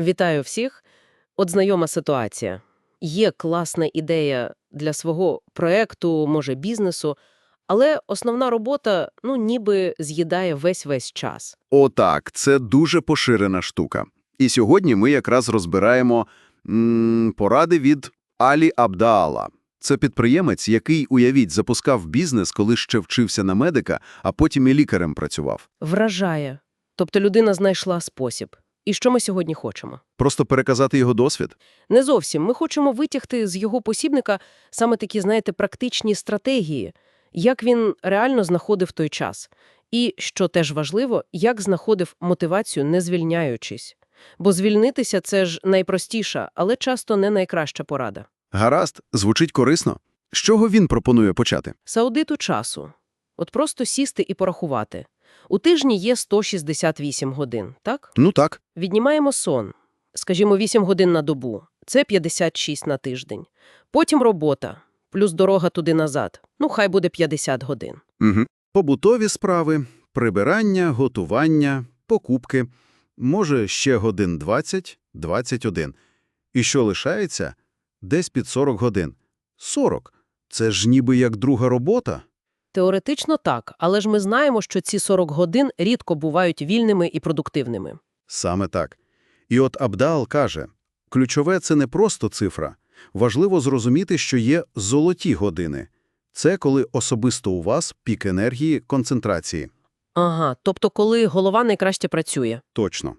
Вітаю всіх. От знайома ситуація. Є класна ідея для свого проекту, може, бізнесу, але основна робота, ну, ніби з'їдає весь-весь час. Отак, це дуже поширена штука. І сьогодні ми якраз розбираємо м, поради від Алі Абдаала. Це підприємець, який, уявіть, запускав бізнес, коли ще вчився на медика, а потім і лікарем працював. Вражає. Тобто людина знайшла спосіб. І що ми сьогодні хочемо? Просто переказати його досвід? Не зовсім. Ми хочемо витягти з його посібника саме такі, знаєте, практичні стратегії, як він реально знаходив той час. І, що теж важливо, як знаходив мотивацію, не звільняючись. Бо звільнитися – це ж найпростіша, але часто не найкраща порада. Гаразд, звучить корисно. З чого він пропонує почати? З аудиту часу. От просто сісти і порахувати. У тижні є 168 годин, так? Ну так. Віднімаємо сон. Скажімо, 8 годин на добу. Це 56 на тиждень. Потім робота. Плюс дорога туди-назад. Ну, хай буде 50 годин. Угу. Побутові справи, прибирання, готування, покупки. Може, ще годин 20, 21. І що лишається? Десь під 40 годин. 40. Це ж ніби як друга робота. Теоретично так, але ж ми знаємо, що ці 40 годин рідко бувають вільними і продуктивними. Саме так. І от Абдал каже, ключове – це не просто цифра. Важливо зрозуміти, що є золоті години. Це коли особисто у вас пік енергії, концентрації. Ага, тобто коли голова найкраще працює. Точно.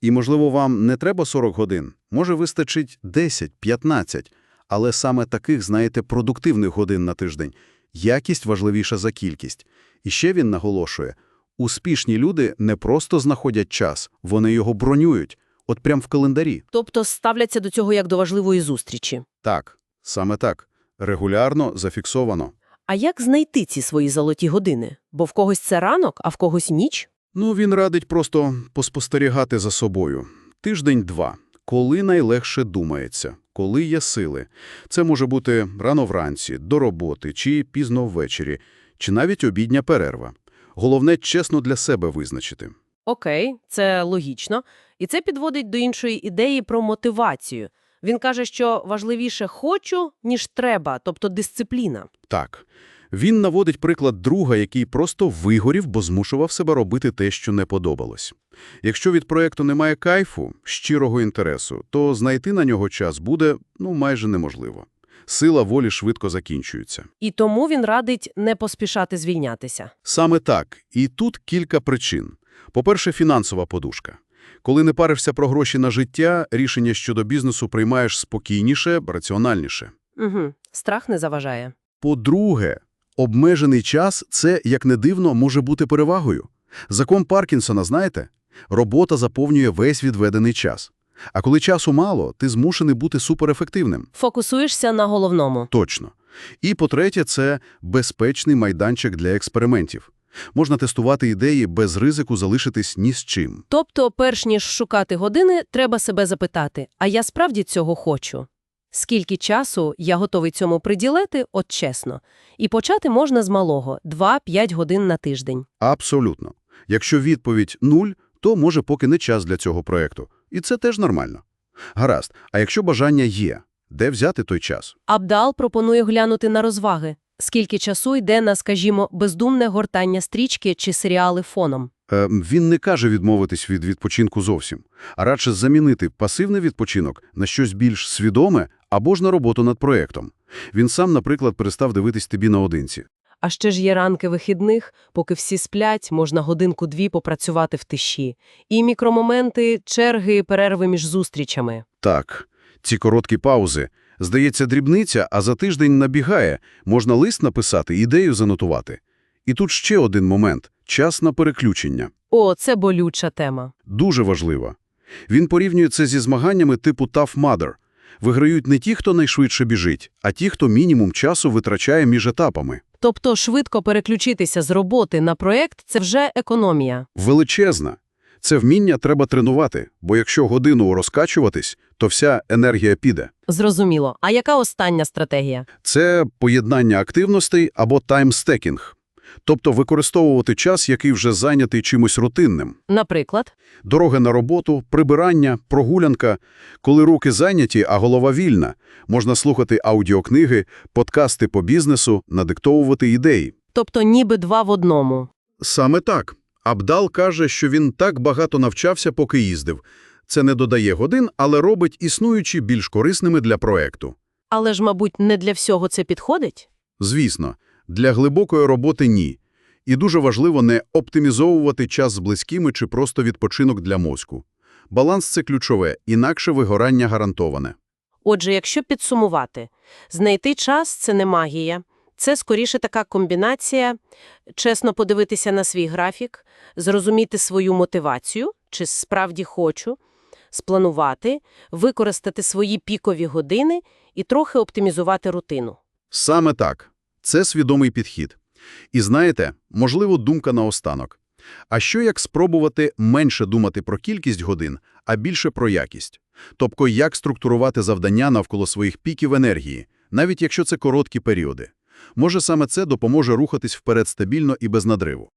І, можливо, вам не треба 40 годин. Може, вистачить 10, 15. Але саме таких, знаєте, продуктивних годин на тиждень. Якість важливіша за кількість. І ще він наголошує, успішні люди не просто знаходять час, вони його бронюють. От прям в календарі. Тобто ставляться до цього як до важливої зустрічі. Так, саме так. Регулярно, зафіксовано. А як знайти ці свої золоті години? Бо в когось це ранок, а в когось ніч? Ну, він радить просто поспостерігати за собою. Тиждень-два. Коли найлегше думається, коли є сили. Це може бути рано вранці, до роботи, чи пізно ввечері, чи навіть обідня перерва. Головне – чесно для себе визначити. Окей, це логічно. І це підводить до іншої ідеї про мотивацію. Він каже, що важливіше «хочу», ніж «треба», тобто дисципліна. Так. Він наводить приклад друга, який просто вигорів, бо змушував себе робити те, що не подобалось. Якщо від проєкту немає кайфу, щирого інтересу, то знайти на нього час буде, ну, майже неможливо. Сила волі швидко закінчується. І тому він радить не поспішати звільнятися. Саме так. І тут кілька причин. По-перше, фінансова подушка. Коли не паришся про гроші на життя, рішення щодо бізнесу приймаєш спокійніше, раціональніше. Угу. Страх не заважає. По-друге, обмежений час – це, як не дивно, може бути перевагою. Закон Паркінсона, знаєте? Робота заповнює весь відведений час. А коли часу мало, ти змушений бути суперефективним. Фокусуєшся на головному. Точно. І по-третє, це безпечний майданчик для експериментів. Можна тестувати ідеї без ризику залишитись ні з чим. Тобто, перш ніж шукати години, треба себе запитати, а я справді цього хочу? Скільки часу я готовий цьому приділити, от чесно. І почати можна з малого – 2-5 годин на тиждень. Абсолютно. Якщо відповідь нуль, то може поки не час для цього проєкту. І це теж нормально. Гаразд, а якщо бажання є, де взяти той час? Абдал пропонує глянути на розваги. Скільки часу йде на, скажімо, бездумне гортання стрічки чи серіали фоном. Е, він не каже відмовитись від відпочинку зовсім, а радше замінити пасивний відпочинок на щось більш свідоме або ж на роботу над проєктом. Він сам, наприклад, перестав дивитись тобі наодинці. А ще ж є ранки вихідних, поки всі сплять, можна годинку-дві попрацювати в тиші. І мікромоменти, черги, перерви між зустрічами. Так, ці короткі паузи. Здається, дрібниця, а за тиждень набігає. Можна лист написати, ідею занотувати. І тут ще один момент – час на переключення. О, це болюча тема. Дуже важливо. Він порівнює це зі змаганнями типу Tough Mudder. Виграють не ті, хто найшвидше біжить, а ті, хто мінімум часу витрачає між етапами. Тобто швидко переключитися з роботи на проєкт – це вже економія. Величезна. Це вміння треба тренувати, бо якщо годину розкачуватись, то вся енергія піде. Зрозуміло. А яка остання стратегія? Це поєднання активностей або таймстекінг. Тобто використовувати час, який вже зайнятий чимось рутинним. Наприклад, Дороги на роботу, прибирання, прогулянка. Коли руки зайняті, а голова вільна, можна слухати аудіокниги, подкасти по бізнесу, надиктовувати ідеї. тобто ніби два в одному. Саме так. Абдал каже, що він так багато навчався, поки їздив. Це не додає годин, але робить існуючі більш корисними для проекту. Але ж, мабуть, не для всього це підходить? Звісно, для глибокої роботи – ні. І дуже важливо не оптимізовувати час з близькими чи просто відпочинок для мозку. Баланс – це ключове, інакше вигорання гарантоване. Отже, якщо підсумувати, знайти час – це не магія. Це скоріше така комбінація чесно подивитися на свій графік, зрозуміти свою мотивацію, чи справді хочу, спланувати, використати свої пікові години і трохи оптимізувати рутину. Саме так. Це свідомий підхід. І знаєте, можливо, думка наостанок. А що як спробувати менше думати про кількість годин, а більше про якість? Тобто, як структурувати завдання навколо своїх піків енергії, навіть якщо це короткі періоди? Може, саме це допоможе рухатись вперед стабільно і без надриву.